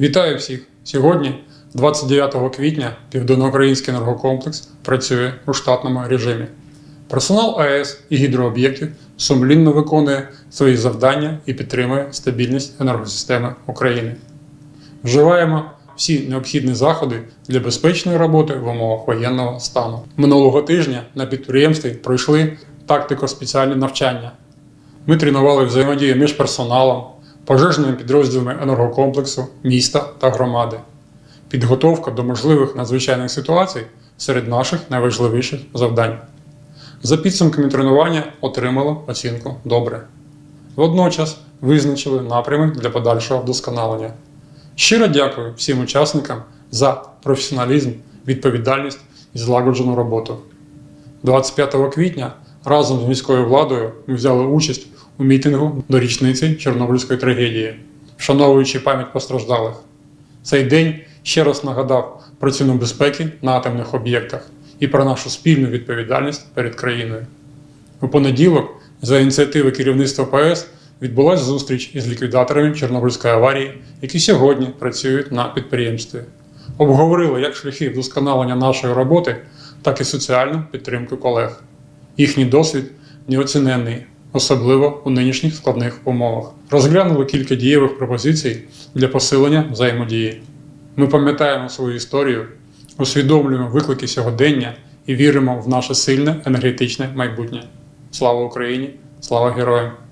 Вітаю всіх! Сьогодні, 29 квітня, Південноукраїнський енергокомплекс працює у штатному режимі. Персонал АЕС і гідрооб'єктів сумлінно виконує свої завдання і підтримує стабільність енергосистеми України. Вживаємо всі необхідні заходи для безпечної роботи в умовах воєнного стану. Минулого тижня на підприємстві пройшли тактико-спеціальні навчання. Ми тренували взаємодію між персоналом, пожежними підрозділами енергокомплексу, міста та громади. Підготовка до можливих надзвичайних ситуацій серед наших найважливіших завдань. За підсумками тренування отримало оцінку добре. Водночас визначили напрями для подальшого вдосконалення. Щиро дякую всім учасникам за професіоналізм, відповідальність і злагоджену роботу. 25 квітня разом з міською владою ми взяли участь у мітингу до річниці Чорнобильської трагедії, вшановуючи пам'ять постраждалих. Цей день ще раз нагадав про ціну безпеки на атомних об'єктах і про нашу спільну відповідальність перед країною. У понеділок, за ініціативи керівництва ПАЕС, відбулася зустріч із ліквідаторами Чорнобильської аварії, які сьогодні працюють на підприємстві. Обговорили як шляхи вдосконалення нашої роботи, так і соціальну підтримку колег. Їхній досвід неоціненний, особливо у нинішніх складних умовах. Розглянули кілька дієвих пропозицій для посилення взаємодії. Ми пам'ятаємо свою історію, усвідомлюємо виклики сьогодення і віримо в наше сильне енергетичне майбутнє. Слава Україні! Слава героям!